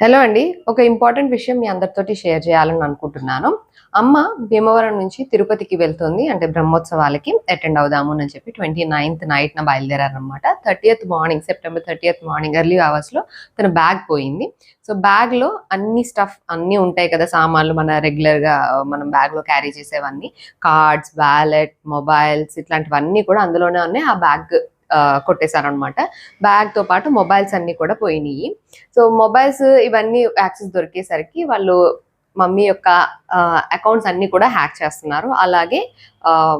Hello అండి. ఒక important విషయం మీ అందరితోటి షేర్ చేయాలని అనుకుంటున్నాను. అమ్మ భీమవరం నుంచి తిరుపతికి వెళ్తుంది. అంటే బ్రహ్మోత్సవాలకి అటెండ్ అవుదాము అని చెప్పి ట్వంటీ నైన్త్ నైట్ న బయలుదేరారనమాట thirtieth morning September thirtieth morning early అవర్స్లో తన బ్యాగ్ పోయింది. సో బ్యాగ్లో అన్ని స్టఫ్ అన్ని ఉంటాయి కదా సామాన్లు మన రెగ్యులర్గా మనం బ్యాగ్లో క్యారీ చేసేవన్నీ. కార్డ్స్ వ్యాలెట్ మొబైల్స్ ఇట్లాంటివన్నీ కూడా అందులోనే ఉన్నాయి. ఆ బ్యాగ్ కొట్టేశారనమాట బ్యాగ్తో పాటు మొబైల్స్ అన్నీ కూడా పోయినాయి సో మొబైల్స్ ఇవన్నీ యాక్సెస్ దొరికేసరికి వాళ్ళు మమ్మీ యొక్క అకౌంట్స్ అన్నీ కూడా హ్యాక్ చేస్తున్నారు. అలాగే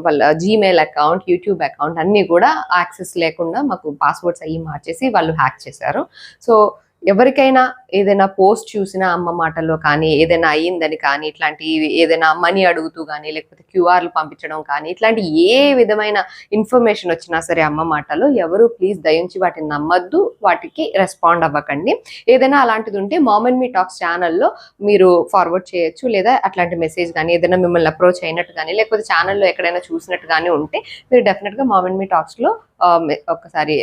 వాళ్ళ జీమెయిల్ అకౌంట్ యూట్యూబ్ అకౌంట్ అన్నీ కూడా యాక్సెస్ లేకుండా మాకు పాస్వర్డ్స్ అవి మార్చేసి వాళ్ళు హ్యాక్ చేశారు. సో ఎవరికైనా ఏదైనా పోస్ట్ చూసినా అమ్మ మాటల్లో కానీ ఏదైనా అయ్యిందని కానీ ఇట్లాంటి ఏదైనా మనీ అడుగుతూ కానీ లేకపోతే క్యూఆర్లు పంపించడం కానీ ఇట్లాంటి ఏ విధమైన ఇన్ఫర్మేషన్ వచ్చినా సరే అమ్మ మాటలో ఎవరు ప్లీజ్ దయించి వాటిని నమ్మద్దు వాటికి రెస్పాండ్ అవ్వకండి. ఏదైనా అలాంటిది ఉంటే మామన్ మీ టాక్స్ ఛానల్లో మీరు ఫార్వర్డ్ చేయొచ్చు లేదా అట్లాంటి మెసేజ్ కానీ ఏదైనా మిమ్మల్ని అప్రోచ్ అయినట్టు కానీ లేకపోతే ఛానల్లో ఎక్కడైనా చూసినట్టు కానీ ఉంటే మీరు డెఫినెట్గా మామన్ మీ టాక్స్లో ఒకసారి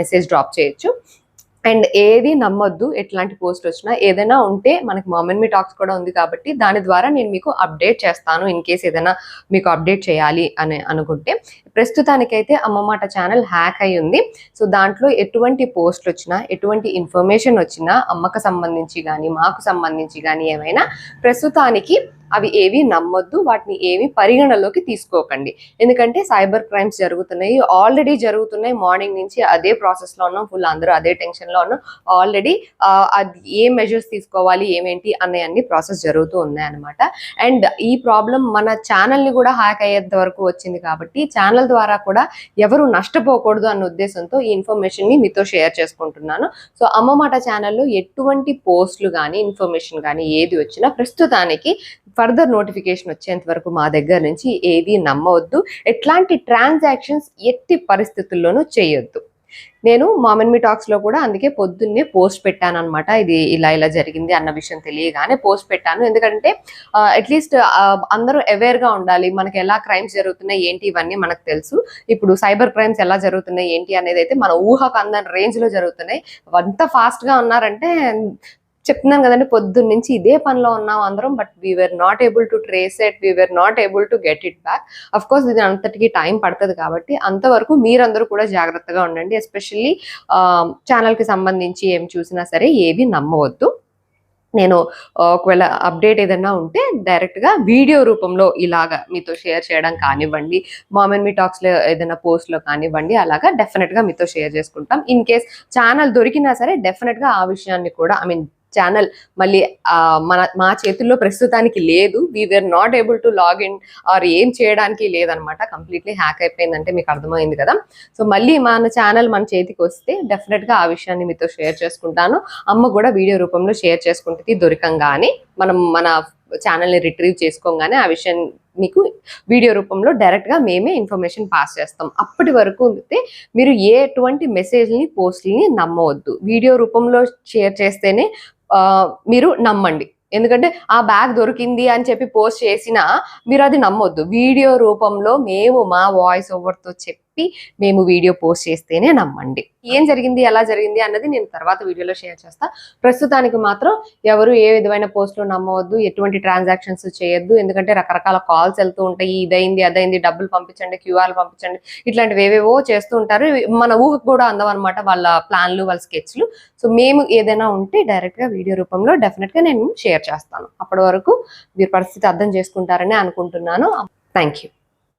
మెసేజ్ డ్రాప్ చేయొచ్చు. అండ్ ఏది నమ్మొద్దు ఎట్లాంటి పోస్ట్ వచ్చినా ఏదైనా ఉంటే మనకి మామన్ మీ టాక్స్ కూడా ఉంది కాబట్టి దాని ద్వారా నేను మీకు అప్డేట్ చేస్తాను ఇన్ కేస్ ఏదైనా మీకు అప్డేట్ చేయాలి అని అనుకుంటే. ప్రస్తుతానికైతే అమ్మ మాట ఛానల్ హ్యాక్ అయి ఉంది. సో దాంట్లో ఎటువంటి పోస్ట్లు వచ్చినా ఎటువంటి ఇన్ఫర్మేషన్ వచ్చినా అమ్మకు సంబంధించి కానీ మాకు సంబంధించి కానీ ఏమైనా ప్రస్తుతానికి అవి ఏవి నమ్మొద్దు వాటిని ఏవి పరిగణలోకి తీసుకోకండి. ఎందుకంటే సైబర్ క్రైమ్స్ జరుగుతున్నాయి. ఆల్రెడీ జరుగుతున్నాయి. మార్నింగ్ నుంచి అదే ప్రాసెస్లో ఉన్నాం. ఫుల్ అందరూ అదే టెన్షన్లో ఉన్నాం. ఆల్రెడీ అది ఏ మెజర్స్ తీసుకోవాలి ఏమేంటి అనే అన్ని ప్రాసెస్ జరుగుతూ ఉన్నాయి అనమాట అండ్ ఈ ప్రాబ్లం మన ఛానల్ని కూడా హ్యాక్ అయ్యేంత వరకు వచ్చింది కాబట్టి ఛానల్ ద్వారా కూడా ఎవరు నష్టపోకూడదు అన్న ఉద్దేశంతో ఈ ఇన్ఫర్మేషన్ని మీతో షేర్ చేసుకుంటున్నాను. సో అమ్మ మాట ఛానల్లో ఎటువంటి పోస్టులు కానీ ఇన్ఫర్మేషన్ కానీ ఏది వచ్చినా ప్రస్తుతానికి ఫర్దర్ నోటిఫికేషన్ వచ్చేంత వరకు మా దగ్గర నుంచి ఏది నమ్మవద్దు. ఎట్లాంటి ట్రాన్సాక్షన్స్ ఎట్టి పరిస్థితుల్లోనూ చేయొద్దు. నేను మామన్ టాక్స్లో లో కూడా అందుకే పొద్దున్నే పోస్ట్ పెట్టాను అనమాట ఇది ఇలా ఇలా జరిగింది అన్న విషయం తెలియగానే పోస్ట్ పెట్టాను. ఎందుకంటే అట్లీస్ట్ అందరూ అవేర్గా ఉండాలి. మనకి ఎలా క్రైమ్స్ జరుగుతున్నాయి ఏంటి ఇవన్నీ మనకు తెలుసు. ఇప్పుడు సైబర్ క్రైమ్స్ ఎలా జరుగుతున్నాయి ఏంటి అనేది అయితే మన ఊహకు అందని రేంజ్లో జరుగుతున్నాయి. అంత ఫాస్ట్గా ఉన్నారంటే చెప్తున్నాను కదండి పొద్దున్న నుంచి ఇదే పనిలో ఉన్నాం అందరం but we're not able to trace it we're not able to get it back of course ఇది అంతటికి టైం పడుతుంది కాబట్టి అంతవరకు మీరందరూ కూడా జాగ్రత్తగా ఉండండి ఎస్పెషల్లీ ఛానల్కి సంబంధించి ఏం చూసినా సరే ఏవి నమ్మవద్దు. నేను ఒకవేళ అప్డేట్ ఏదైనా ఉంటే డైరెక్ట్గా వీడియో రూపంలో ఇలాగా మీతో షేర్ చేయడం కానివ్వండి మామన్ మీ టాక్స్లో ఏదైనా పోస్ట్లో కానివ్వండి అలాగా డెఫినెట్గా మీతో షేర్ చేసుకుంటాం. ఇన్ కేస్ ఛానల్ దొరికినా సరే డెఫినెట్గా ఆ విషయాన్ని కూడా ఐ మీన్ ఛానల్ మళ్ళీ మన మా చేతుల్లో ప్రస్తుతానికి లేదు. We're not able to log in or ఏం చేయడానికి లేదనమాట. కంప్లీట్లీ హ్యాక్ అయిపోయిందంటే మీకు అర్థమైంది కదా. సో మళ్ళీ మన ఛానల్ మన చేతికి వస్తే డెఫినెట్గా ఆ విషయాన్ని మీతో షేర్ చేసుకుంటాను. అమ్మ కూడా వీడియో రూపంలో షేర్ చేసుకుంటుంది దొరికంగానే. మనం మన ఛానల్ని రిట్రీవ్ చేసుకోగానే ఆ విషయం మీకు వీడియో రూపంలో డైరెక్ట్గా మేమే ఇన్ఫర్మేషన్ పాస్ చేస్తాం. అప్పటి వరకు అయితే మీరు ఏ ఎటువంటి మెసేజ్ని పోస్ట్ని నమ్మవద్దు. వీడియో రూపంలో షేర్ చేస్తేనే మీరు నమ్మండి. ఎందుకంటే ఆ బ్యాగ్ దొరికింది అని చెప్పి పోస్ట్ చేసినా మీరు అది నమ్మొద్దు. వీడియో రూపంలో మేము మా వాయిస్ ఓవర్తో చెప్పి మేము వీడియో పోస్ట్ చేస్తేనే నమ్మండి. ఏం జరిగింది ఎలా జరిగింది అన్నది నేను తర్వాత వీడియోలో షేర్ చేస్తా. ప్రస్తుతానికి మాత్రం ఎవరు ఏ విధమైన పోస్టులు నమ్మవద్దు ఎటువంటి ట్రాన్సాక్షన్స్ చేయొద్దు. ఎందుకంటే రకరకాల కాల్స్ వెళ్తూ ఉంటాయి ఇదైంది అదైంది డబ్బులు పంపించండి క్యూఆర్ పంపించండి ఇట్లాంటివి ఏవేవో చేస్తూ ఉంటారు. మన ఊహకు కూడా అందం అనమాట వాళ్ళ ప్లాన్లు వాళ్ళ స్కెచ్లు. సో మేము ఏదైనా ఉంటే డైరెక్ట్గా వీడియో రూపంలో డెఫినెట్గా నేను షేర్ చేస్తాను. అప్పటి వరకు మీరు పరిస్థితి అర్థం చేసుకుంటారని అనుకుంటున్నాను. Thank you.